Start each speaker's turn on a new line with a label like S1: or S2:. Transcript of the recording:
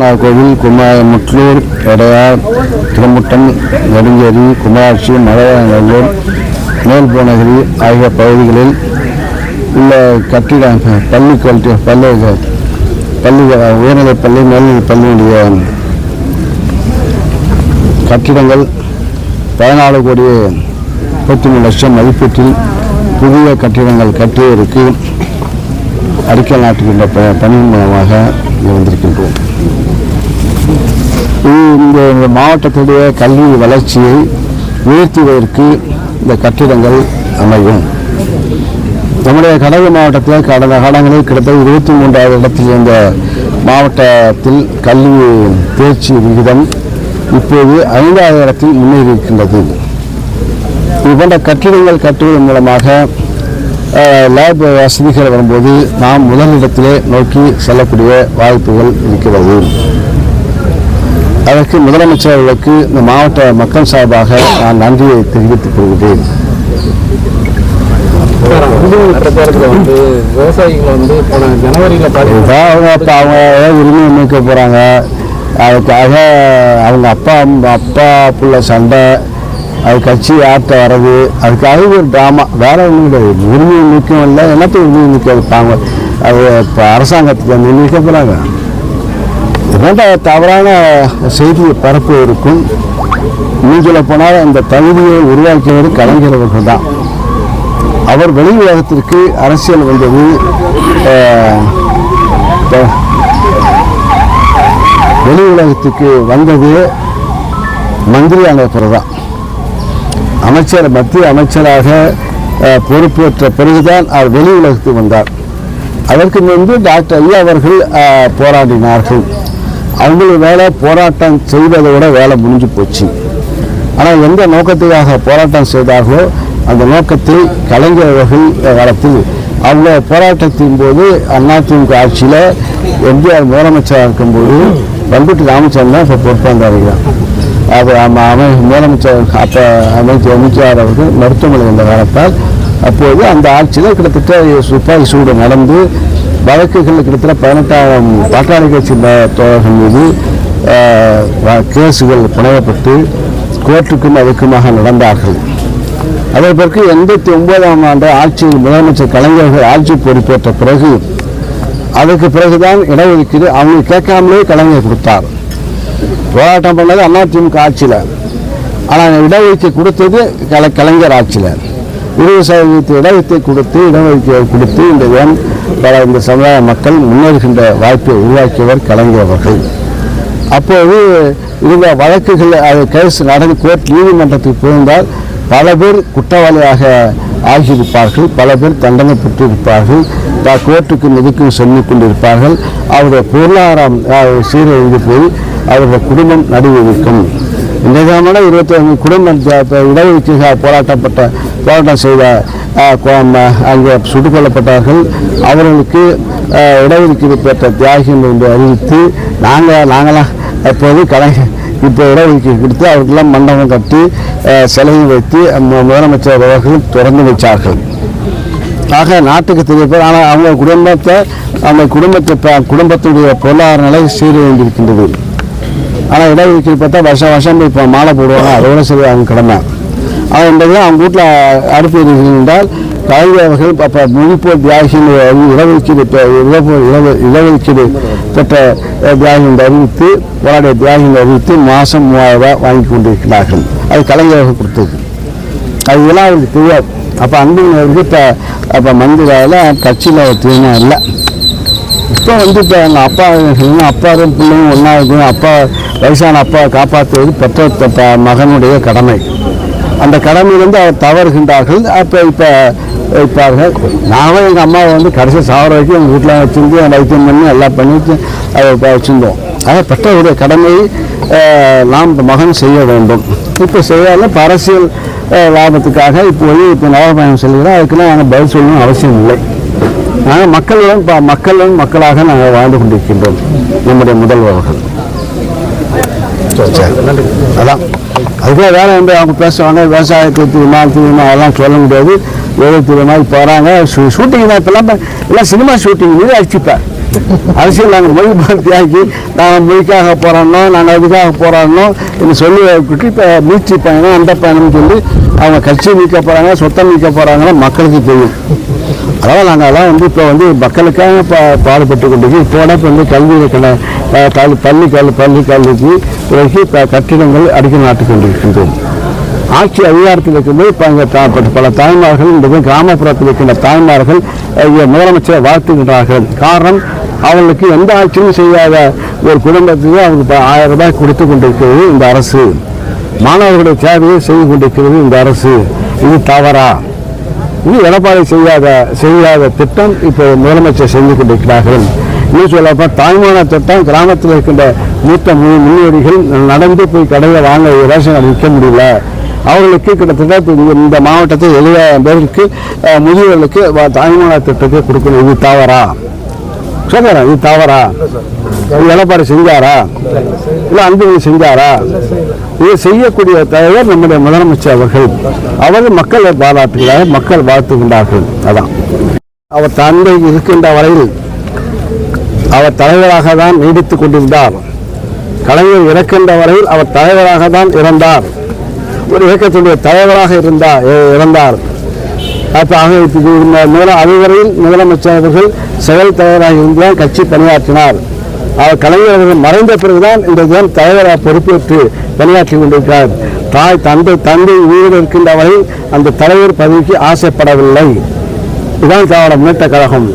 S1: கோவில் குமாரமுற்றூர் எடையார் திருமுட்டம் நெடுங்கேரி குமாராட்சி மலையாளூர் மேல்போனகிரி ஆகிய பகுதிகளில் உள்ள கட்டிட பள்ளி கல்வி பள்ளி பள்ளி உயர்நிலைப் பள்ளி மேல்நிலைப் பள்ளியுடைய கட்டிடங்கள் பதினாலு கோடி முப்பத்தி மூணு லட்சம் மதிப்பீட்டில் புதிய கட்டிடங்கள் கட்டுவதற்கு அடிக்கல் நாட்டுகின்ற ப- பணியின் மூலமாக இங்கே வந்திருக்கின்றோம். இந்த இந்த மாவட்டத்துடைய கல்வி வளர்ச்சியை உயர்த்துவதற்கு இந்த கட்டிடங்கள் அமையும். நம்முடைய கடலூர் மாவட்டத்தில் கடந்த காலங்களில் கிட்டத்தட்ட இருபத்தி மூன்றாவது இடத்தில் இருந்த மாவட்டத்தில் கல்வி தேர்ச்சி விகிதம் இப்போது ஐந்தாவது இடத்தில் முன்னேறி இருக்கின்றது. கட்டிடங்கள் கட்டுவதன் மூலமாக லேப் வசதிகள் வரும்போது நாம் முதலிடத்திலே நோக்கி செல்லக்கூடிய வாய்ப்புகள் இருக்கிறது. அதற்கு முதலமைச்சர் அவர்களுக்கு இந்த மாவட்ட மக்கள் சார்பாக நான் நன்றியை தெரிவித்துக் கொள்கிறேன்.
S2: வந்து வந்து போன ஜனவரியில்
S1: அவங்க அப்பா அவங்க உரிமை போகிறாங்க அதுக்காக அவங்க அப்பா அப்பா புள்ள சண்டை அது கட்சி ஆட்ட வர்றது அதுக்காக ஒரு ட்ராமா வேற ஒன்றும் கிடையாது. உரிமையை முக்கியம் இல்லை எல்லாத்தையும் உரிமையை முக்கியம் வைப்பாங்க? அது இப்போ அரசாங்கத்துக்கு வந்து மீட்க போகிறாங்க தவறான செய்தியை பரப்புவதற்கும் நீங்கள போனால் அந்த தகுதியை உருவாக்கியவர் கலைஞரவர்கள் தான். அவர் வெளி உலகத்திற்கு அரசியல் வந்தது வெளி உலகத்துக்கு வந்தது மந்திரியான பிறகுதான் அமைச்சர் மத்திய அமைச்சராக பொறுப்பேற்ற பிறகுதான் அவர் வெளி உலகத்துக்கு வந்தார். அதற்கு முன்பு டாக்டர் ஐயா அவர்கள் போராடினார்கள். அவங்களுக்கு வேலை போராட்டம் செய்வதை விட வேலை முடிஞ்சு போச்சு. ஆனால் எந்த நோக்கத்துக்காக போராட்டம் செய்தார்களோ அந்த நோக்கத்தை கலைஞர் அவர்கள் காலத்தில் அவங்க போராட்டத்தின் போது அதிமுக ஆட்சியில் எம்ஜிஆர் முதலமைச்சராக இருக்கும்போது பண்ருட்டி ராமச்சந்திரன் தான் இப்போ பொறுப்பாந்தாருங்க அது அமை முதலமைச்சர் அப்போ அமைச்சர் எம்ஜிஆர் அவர்கள் மருத்துவமனை என்ற காலத்தால் அப்போது அந்த ஆட்சியில் கிட்டத்தட்ட துப்பாக்கி சூடு நடந்து வழக்குகள் கிட்டத்தட்ட பதினெட்டாயிரம் பாட்டாளி கட்சி தோழர்கள் மீது அஹ், கேஸுகள் புனையப்பட்டு கோர்ட்டுக்கும் அதுக்குமாக நடந்தார்கள். அதே பிறகு எண்பத்தி ஒன்பதாம் ஆண்டு ஆட்சியில் முதலமைச்சர் கலைஞர்கள் ஆட்சி பொறுப்பேற்ற பிறகு அதுக்கு பிறகுதான் இடஒதுக்கீடு அவங்க கேட்காமலே கலைஞர் கொடுத்தார். போராட்டம் பண்ணது அதிமுக ஆட்சியில். ஆனால் இடஒதுக்கீடு கொடுத்தது கலை கலைஞர் ஆட்சியில். இருபது சதவீதத்தை இடஒதுக்கீடு கொடுத்து இடஒதுக்கீடு கொடுத்து இந்த எண் பல இந்த சமுதாய மக்கள் முன்னேறுகின்ற வாய்ப்பை உருவாக்கியவர் கலைஞர் அவர்கள். அப்போது இருந்த வழக்குகள் அது கேஸ் நடந்து கோர்ட் நீதிமன்றத்துக்கு போயிருந்தால் பல பேர் குற்றவாளியாக ஆகியிருப்பார்கள் பல பேர் தண்டனை பெற்றிருப்பார்கள் கோர்ட்டுக்கு எதுக்கும் சொல்லிக் கொண்டிருப்பார்கள். அவருடைய பொருளாதாரம் சீரழிந்து போய் அவருடைய குடும்பம் நடுவிருக்கும் இன்றைக்கான இருபத்தி ஐந்து குடும்பம் ஜ- இடஒதுக்கீடு போராட்டப்பட்ட போராட்டம் செய்த அங்கே சுட்டுக் கொல்லப்பட்டார்கள் அவர்களுக்கு இடஒதுக்கீடு பெற்ற தியாகிகள் என்று அறிவித்து நாங்கள் நாங்களாம் எப்போது கலை இப்போ இடஒதுக்கீடு கொடுத்து அவருக்கெல்லாம் மண்டபம் கட்டி சிலையை வைத்து முதலமைச்சர் அவர்கள் திறந்து வைத்தார்கள். ஆக நாட்டுக்கு தெரியப்போம் ஆனால் அவங்க குடும்பத்தை அவங்க குடும்பத்தை ப- குடும்பத்துடைய பொருளாதார நிலை சீரழிந்திருக்கின்றது. ஆனால் இடஒதுக்கீடு பார்த்தா வருஷம் வருஷம் இப்போ மாலை போடுவாங்க. அதோட சரி அவங்க கடமை. ஆனால் இன்றைக்கு அவங்க வீட்டில் அடுப்பு என்றால் கலைஞர் அவர்கள் அப்போ மொழிப்போர் தியாகிகள் இடஒதுக்கீடு பெ- இடஒ- இடஒதுக்கீடு பெற்ற தியாகிகள் அறிவித்து போராடிய தியாகிகள் அறிவித்து மாதம் மூவாயிரம் ரூபாய் வாங்கி கொண்டிருக்கிறார்கள். அது கலைஞர் கொடுத்தது. அது இதெல்லாம் அவருக்கு தெரியாது. அப்போ அன்புங்கிறது இப்போ அப்போ மந்திராவில் கட்சியில் தீர்மானம் இல்லை. இப்போ வந்து இப்போ எங்கள் அப்பா எங்கள் அப்பாவும் பிள்ளையும் ஒன்றா இருக்கும் அப்பா வயசான அப்பாவை காப்பாற்றுவது பெற்ற ப- மகனுடைய கடமை. அந்த கடமையிலேருந்து அவர் தவறுகின்றார்கள். அப்போ இப்போ வைப்பார்கள் நானும் எங்கள் அம்மாவை வந்து கடைசி சாவர வரைக்கும் எங்கள் வீட்டில் வச்சிருந்து வைத்தியம் பண்ணி எல்லாம் பண்ணிட்டு அதை இப்போ வச்சுருந்தோம். ஆக பெற்றவருடைய கடமையை நாம் மகன் செய்ய வேண்டும். இப்போ செய்யாத இப்போ அரசியல் லாபத்துக்காக இப்போது இப்போ நவபயணம் செல்கிறோம் அதுக்கெல்லாம் நாங்கள் பதில் சொல்லணும் அவசியம் இல்லை. நாங்கள் மக்களுடன் மக்களுடன் மக்களாக நாங்கள் வாழ்ந்து கொண்டிருக்கின்றோம். நம்முடைய முதல்வர்கள் அதான். அதுக்கே வேலை வந்து அவங்க பேசுவாங்க? விவசாயத்தை தீர்மா தீர்மா அதெல்லாம் சொல்ல முடியாது. வேலை தீர்மாதிரி போகிறாங்க ஷூட்டிங் தான். இப்போல்லாம் எல்லாம் சினிமா ஷூட்டிங் மீது அடிச்சுப்பேன் அரசியல் நாங்கள் மொழி பார்த்தியாக்கி நாங்கள் மொழிக்காக போராடணும் நாங்கள் இதுக்காக போராடணும் என்று சொல்லி விட்டு இப்போ மீட்சி பயணம் அந்த பயணம்னு சொல்லி அவங்க கட்சி நீக்க போகிறாங்க சொத்தம் நீக்க போகிறாங்கன்னா மக்களுக்கு தெரியும். அதனால் நாங்கள் எல்லாம் வந்து இப்போ வந்து மக்களுக்காக பா பாடுபட்டு கொண்டு இப்போட இப்போ வந்து கல்வி வைக்கிற கல் பள்ளி கல் பள்ளி கல்விக்கு பிறகு இப்போ கட்டிடங்கள் அடிக்கல் நாட்டு கொண்டிருக்கின்றோம். ஆட்சி அதிகாரத்தில் இருக்கும்போது இப்போ அங்கே பல தாய்மார்கள் இந்த மாதிரி கிராமப்புறத்தில் இருக்கின்ற தாய்மார்கள் முதலமைச்சரை வாழ்த்துகின்றார்கள். காரணம் அவர்களுக்கு எந்த ஆட்சியும் செய்யாத ஒரு குடும்பத்துக்கு அவங்க இப்போ ஆயிரம் ரூபாய் கொடுத்து கொண்டிருக்கிறது இந்த அரசு. மாணவர்களுடைய தேவையை செய்து கொண்டிருக்கிறது இந்த அரசு. இது தவறா? இது எடப்பாடி செய்யாத செய்யாத திட்டம் இப்போ முதலமைச்சர் செய்து கொண்டிருக்கிறார்கள். இன்னும் சொல்லப்போ தாய்மான திட்டம் கிராமத்தில் இருக்கின்ற மூத்த முன்னோடிகள் நடந்து போய் கடையில் வாங்க ரேஷன் கார்டு விற்க முடியல. அவர்களுக்கு கிட்டத்தட்ட இந்த- மாவட்டத்தில் எழுபதாயிரம் பேருக்கு அஹ், முதியோர்களுக்கு தாய்மான திட்டத்தை கொடுக்கணும். இது தவறா? சொல்லுறேன் இது தவறா? எடப்பாடி செஞ்சாரா? இல்லை அன்பு செஞ்சாரா? இதை செய்யக்கூடிய தலைவர் நம்முடைய முதலமைச்சர் அவர்கள். அவர்கள் மக்களை பாராட்டுகிறார் மக்கள் வாழ்த்துகின்றார்கள். அதான். அவர் தந்தை இருக்கின்ற வரையில் அவர் தலைவராக தான் நீடித்துக் கொண்டிருந்தார். கலைஞர் இறக்கின்ற வரையில் அவர் தலைவராக தான் இறந்தார். ஒரு இயக்கத்துடைய தலைவராக இருந்தார் இறந்தார். அப்போ ஆக இது அதுவரையில் முதலமைச்சர் அவர்கள் செயல் தலைவராக இருந்தால் கட்சி பணியாற்றினார். அவர் கலைஞர் அவர்கள் மறைந்த பிறகுதான் இந்த தினம் தலைவராக பொறுப்பேற்று பணியாற்றி கொண்டிருக்கிறார். தாய் தந்தை தந்தை உயிரோடு இருக்கின்ற வரை அந்த தலைவர் பதவிக்கு ஆசைப்படவில்லை. இதுதான் திராவிட முன்னேற்ற கழகம்.